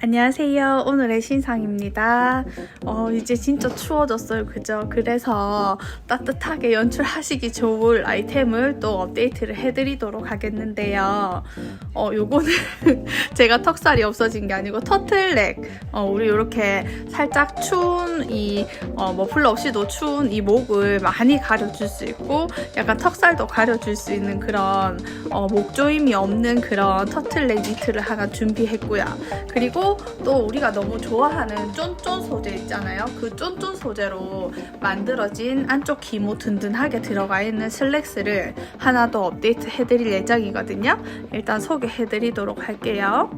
안녕하세요. 오늘의 신상입니다. 어, 이제 진짜 추워졌어요. 그죠? 그래서 따뜻하게 연출하시기 좋을 아이템을 또 업데이트를 해드리도록 하겠는데요. 어, 요거는 제가 턱살이 없어진 게 아니고 터틀넥. 어, 우리 이렇게 살짝 추운 이 어, 머플러 없이도 추운 이 목을 많이 가려줄 수 있고 약간 턱살도 가려줄 수 있는 그런 어, 목조임이 없는 그런 터틀넥 니트를 하나 준비했고요. 그리고 또 우리가 너무 좋아하는 쫀쫀 소재 있잖아요. 그 쫀쫀 소재로 만들어진 안쪽 기모 든든하게 들어가 있는 슬랙스를 하나 더 업데이트 해드릴 예정이거든요. 일단 소개해드리도록 할게요.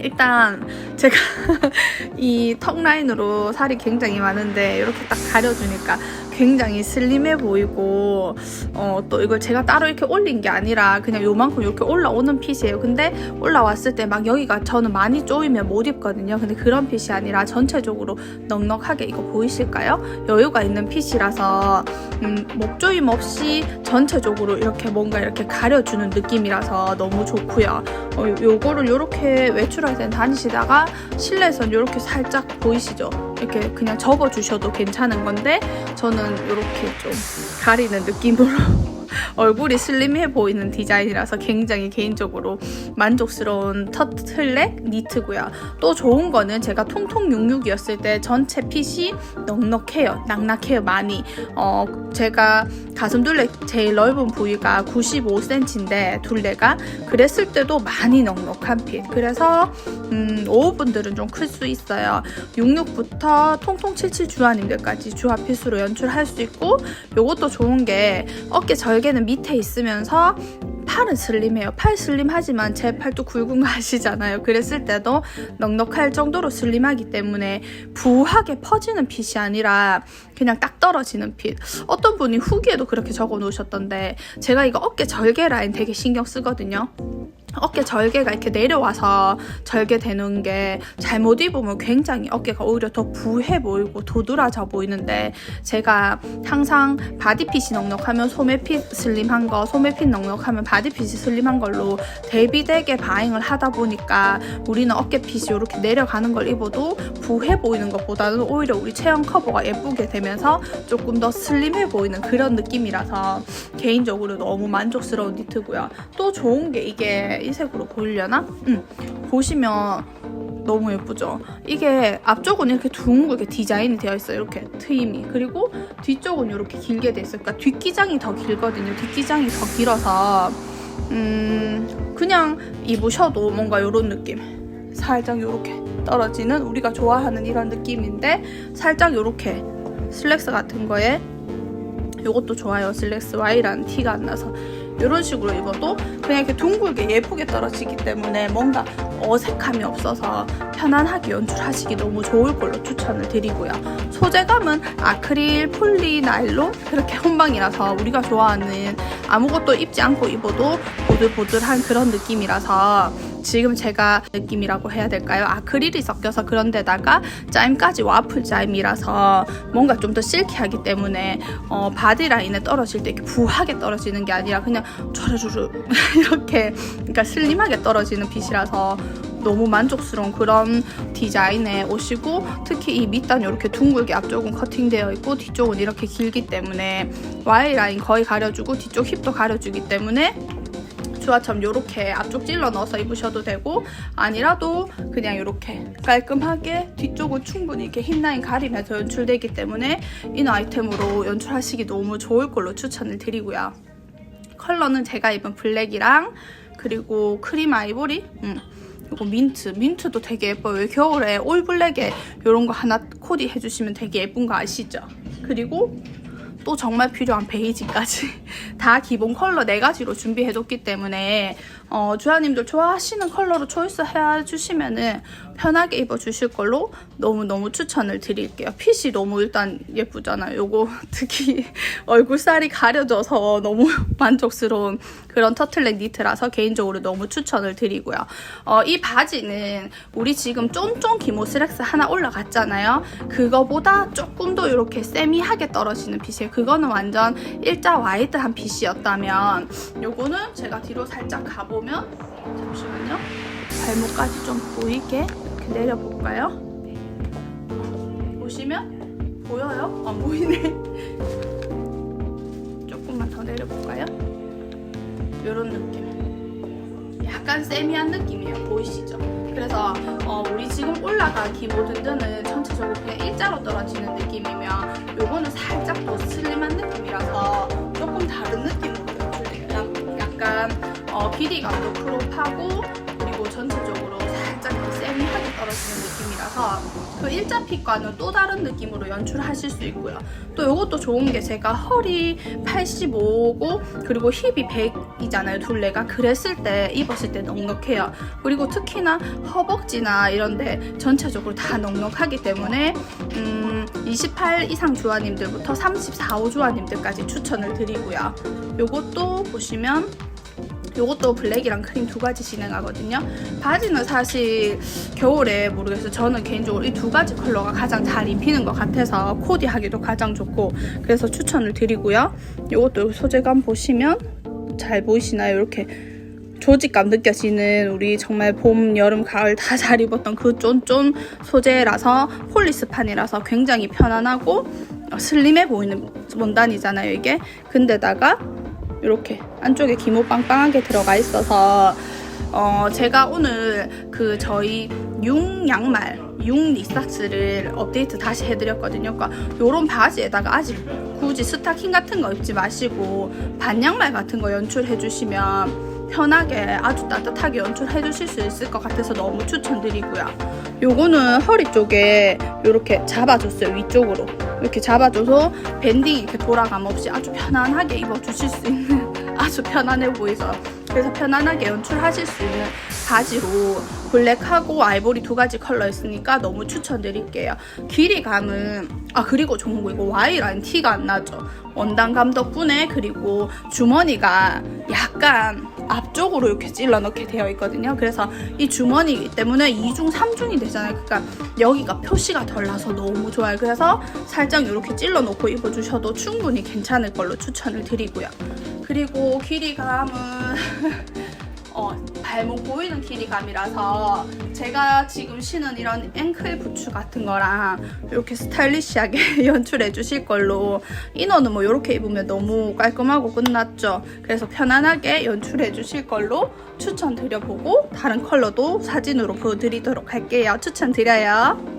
일단 제가 이 턱 라인으로 살이 굉장히 많은데 이렇게 딱 가려주니까 굉장히 슬림해 보이고 어, 또 이걸 제가 따로 이렇게 올린 게 아니라 그냥 요만큼 이렇게 올라오는 핏이에요. 근데 올라왔을 때 막 여기가 저는 많이 쪼이면 못 입거든요. 근데 그런 핏이 아니라 전체적으로 넉넉하게 이거 보이실까요? 여유가 있는 핏이라서 음, 목 조임 없이 전체적으로 이렇게 뭔가 이렇게 가려주는 느낌이라서 너무 좋고요. 어, 요- 요거를 이렇게 외출할 땐 다니시다가 실내에선 이렇게 살짝 보이시죠? 이렇게 그냥 접어주셔도 괜찮은 건데 저는 이렇게 좀 가리는 느낌으로 얼굴이 슬림해 보이는 디자인이라서 굉장히 개인적으로 만족스러운 터틀넥 니트고요. 또 좋은 거는 제가 통통 66이었을 때 전체 핏이 넉넉해요. 낙낙해요, 많이. 어, 제가 가슴 둘레 제일 넓은 부위가 95cm인데 둘레가 그랬을 때도 많이 넉넉한 핏. 그래서 음, 5분들은 좀 클 수 있어요. 66부터 통통 77 주아님들까지 주아 핏으로 연출할 수 있고 요것도 좋은 게 어깨 절 개는 밑에 있으면서 팔은 슬림해요. 팔 슬림하지만 제 팔도 굵은 거 아시잖아요. 그랬을 때도 넉넉할 정도로 슬림하기 때문에 부하게 퍼지는 핏이 아니라 그냥 딱 떨어지는 핏. 어떤 분이 후기에도 그렇게 적어 놓으셨던데 제가 이거 어깨 절개 라인 되게 신경 쓰거든요. 어깨 절개가 이렇게 내려와서 절개되는 게 잘못 입으면 굉장히 어깨가 오히려 더 부해 보이고 도드라져 보이는데 제가 항상 바디핏이 넉넉하면 소매핏 슬림한 거, 소매핏 넉넉하면 바디핏이 슬림한 걸로 대비되게 바잉을 하다 보니까 우리는 어깨핏이 이렇게 내려가는 걸 입어도 부해 보이는 것보다는 오히려 우리 체형 커버가 예쁘게 되면서 조금 더 슬림해 보이는 그런 느낌이라서 개인적으로 너무 만족스러운 니트고요. 또 좋은 게 이게 이 색으로 보이려나? 응. 보시면 너무 예쁘죠? 이게 앞쪽은 이렇게 둥글게 디자인이 되어 있어요. 이렇게 트임이. 그리고 뒤쪽은 이렇게 길게 돼 있어요. 그러니까 뒷기장이 더 길거든요. 뒷기장이 더 길어서 음 그냥 입으셔도 뭔가 이런 느낌. 살짝 이렇게 떨어지는 우리가 좋아하는 이런 느낌인데 살짝 이렇게 슬랙스 같은 거에 이것도 좋아요. 슬랙스 Y라는 티가 안 나서 이런 식으로 입어도 그냥 이렇게 둥글게 예쁘게 떨어지기 때문에 뭔가 어색함이 없어서 편안하게 연출하시기 너무 좋을 걸로 추천을 드리고요. 소재감은 아크릴, 폴리, 나일론 그렇게 혼방이라서 우리가 좋아하는 아무것도 입지 않고 입어도 보들보들한 그런 느낌이라서 지금 제가 느낌이라고 해야 될까요? 아크릴이 섞여서 그런 데다가 짜임까지 와플 짜임이라서 뭔가 좀 더 실키하기 때문에 어, 바디 라인에 떨어질 때 이렇게 부하게 떨어지는 게 아니라 그냥 촤르르르 이렇게 그러니까 슬림하게 떨어지는 핏이라서 너무 만족스러운 그런 디자인의 옷이고 특히 이 밑단 이렇게 둥글게 앞쪽은 커팅되어 있고 뒤쪽은 이렇게 길기 때문에 Y 라인 거의 가려주고 뒤쪽 힙도 가려주기 때문에 주아처럼 이렇게 앞쪽 찔러 넣어서 입으셔도 되고 아니라도 그냥 이렇게 깔끔하게 뒤쪽은 충분히 이렇게 힙 라인 가리면서 연출되기 때문에 이 아이템으로 연출하시기 너무 좋을 걸로 추천을 드리고요. 컬러는 제가 입은 블랙이랑 그리고 크림 아이보리 음. 이거 민트, 민트도 되게 예뻐요. 겨울에 올 블랙에 이런 거 하나 코디 해주시면 되게 예쁜 거 아시죠? 그리고 또 정말 필요한 베이지까지 다 기본 컬러 네 가지로 준비해뒀기 때문에 어, 주아님들 좋아하시는 컬러로 초이스 해주시면은 편하게 입어주실 걸로 너무너무 추천을 드릴게요. 핏이 너무 일단 예쁘잖아요. 요거 특히 얼굴살이 가려져서 너무 만족스러운 그런 터틀넥 니트라서 개인적으로 너무 추천을 드리고요. 어, 이 바지는 우리 지금 쫀쫀 기모 슬랙스 하나 올라갔잖아요. 그거보다 조금 더 이렇게 세미하게 떨어지는 핏이에요. 그거는 완전 일자 와이드한 핏이었다면 요거는 제가 뒤로 살짝 가보 면 잠시만요. 발목까지 좀 보이게 이렇게 내려볼까요? 보시면 보여요? 안 보이네. 조금만 더 내려볼까요? 이런 느낌. 약간 세미한 느낌이에요. 보이시죠? 그래서 어, 우리 지금 올라간 기모든드는 전체적으로 그냥 일자로 떨어지는 느낌이면 요거는 살짝 더 슬림한 느낌이라서 조금 다른 느낌으로. 약간 어, 길이감도 크롭하고 그리고 전체적으로 살짝 세미하게 떨어지는 느낌이라서 그 일자 핏과는 또 다른 느낌으로 연출하실 수 있고요. 또 이것도 좋은 게 제가 허리 85고 그리고 힙이 100이잖아요 둘레가 그랬을 때 입었을 때 넉넉해요. 그리고 특히나 허벅지나 이런데 전체적으로 다 넉넉하기 때문에 음, 28 이상 주아님들부터 34, 5 주아님들까지 추천을 드리고요. 요것도 보시면 요것도 블랙이랑 크림 두 가지 진행하거든요. 바지는 사실 겨울에 모르겠어요. 저는 개인적으로 이 두 가지 컬러가 가장 잘 입히는 것 같아서 코디하기도 가장 좋고 그래서 추천을 드리고요. 요것도 소재감 보시면 잘 보이시나요? 이렇게 조직감 느껴지는 우리 정말 봄, 여름, 가을 다 잘 입었던 그 쫀쫀 소재라서 폴리스판이라서 굉장히 편안하고 어, 슬림해 보이는 원단이잖아요 이게 근데다가 이렇게 안쪽에 기모 빵빵하게 들어가 있어서 어 제가 오늘 그 저희 융 양말 융 리삭스를 업데이트 다시 해드렸거든요. 그러니까 요런 바지에다가 아직 굳이 스타킹 같은 거 입지 마시고 반양말 같은 거 연출해 주시면 편하게 아주 따뜻하게 연출해 주실 수 있을 것 같아서 너무 추천드리고요. 요거는 허리 쪽에 이렇게 잡아줬어요. 위쪽으로. 이렇게 잡아줘서 밴딩 이렇게 돌아감 없이 아주 편안하게 입어주실 수 있는 아주 편안해 보이서 그래서 편안하게 연출하실 수 있는 바지로 블랙하고 아이보리 두 가지 컬러 있으니까 너무 추천드릴게요. 길이감은 아 그리고 좋은 거 이거 Y라인 티가 안 나죠. 원단감 덕분에 그리고 주머니가 약간 앞쪽으로 이렇게 찔러 넣게 되어 있거든요. 그래서 이 주머니이기 때문에 2중, 3중이 되잖아요. 그러니까 여기가 표시가 덜 나서 너무 좋아요. 그래서 살짝 이렇게 찔러 놓고 입어주셔도 충분히 괜찮을 걸로 추천을 드리고요. 그리고 길이감은 어, 발목 보이는 길이감이라서 제가 지금 신은 이런 앵클 부츠 같은 거랑 이렇게 스타일리시하게 연출해 주실 걸로 이너는 뭐 이렇게 입으면 너무 깔끔하고 끝났죠. 그래서 편안하게 연출해 주실 걸로 추천드려보고 다른 컬러도 사진으로 보여드리도록 할게요. 추천드려요.